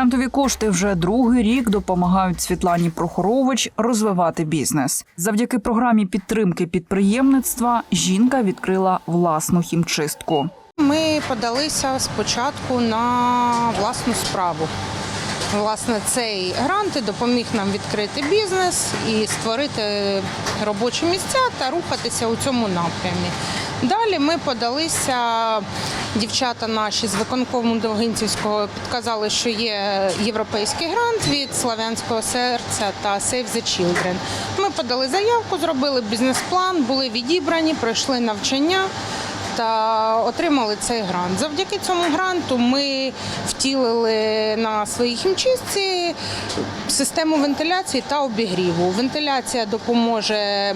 Грантові кошти вже другий рік допомагають Світлані Прохорович розвивати бізнес. Завдяки програмі підтримки підприємництва жінка відкрила власну хімчистку. Ми подалися спочатку на власну справу. Власне, цей грант допоміг нам відкрити бізнес і створити робочі місця та рухатися у цьому напрямі. Далі ми подалися, дівчата наші з виконкому Довгинцівського підказали, що є європейський грант від Славянського серця та Save the Children. Ми подали заявку, зробили бізнес-план, були відібрані, пройшли навчання та отримали цей грант. Завдяки цьому гранту ми втілили на своїй хімчистці систему вентиляції та обігріву. Вентиляція допоможе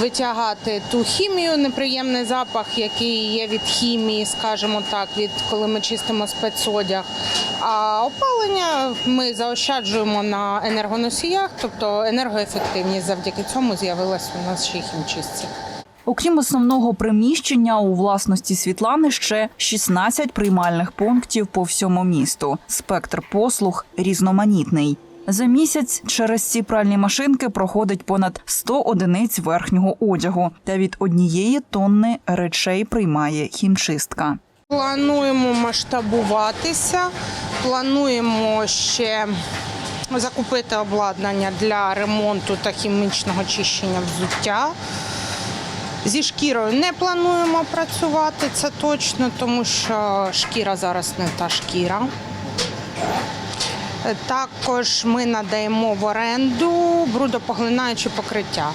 витягати ту хімію, неприємний запах, який є від хімії, скажімо так, від коли ми чистимо спецодяг. А опалення ми заощаджуємо на енергоносіях, тобто енергоефективність завдяки цьому з'явилася у нас ще хімчистці. Окрім основного приміщення, у власності Світлани ще 16 приймальних пунктів по всьому місту. Спектр послуг різноманітний. За місяць через ці пральні машинки проходить понад 100 одиниць верхнього одягу, та від однієї тонни речей приймає хімчистка. Плануємо масштабуватися, плануємо ще закупити обладнання для ремонту та хімічного чищення взуття. Зі шкірою не плануємо працювати, це точно, тому що шкіра зараз не та шкіра. Також ми надаємо в оренду брудопоглинаючі покриття.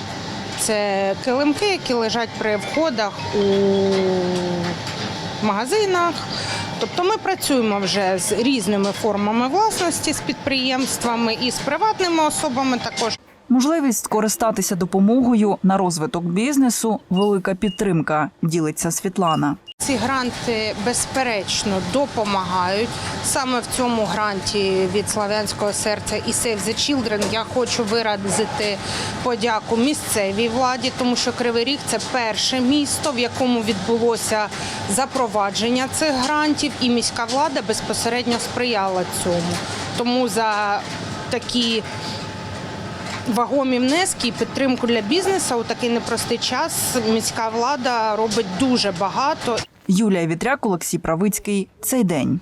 Це килимки, які лежать при входах у магазинах. Тобто ми працюємо вже з різними формами власності, з підприємствами і з приватними особами також. Можливість скористатися допомогою на розвиток бізнесу велика підтримка. Ділиться Світлана. Ці гранти безперечно допомагають. Саме в цьому гранті від Славянського серця і Save the Children я хочу виразити подяку місцевій владі, тому що Кривий Ріг це перше місто, в якому відбулося запровадження цих грантів, і міська влада безпосередньо сприяла цьому. Тому за такі вагомі внески і підтримку для бізнесу у такий непростий час міська влада робить дуже багато. Юлія Вітряк, Олексій Правицький. Цей день.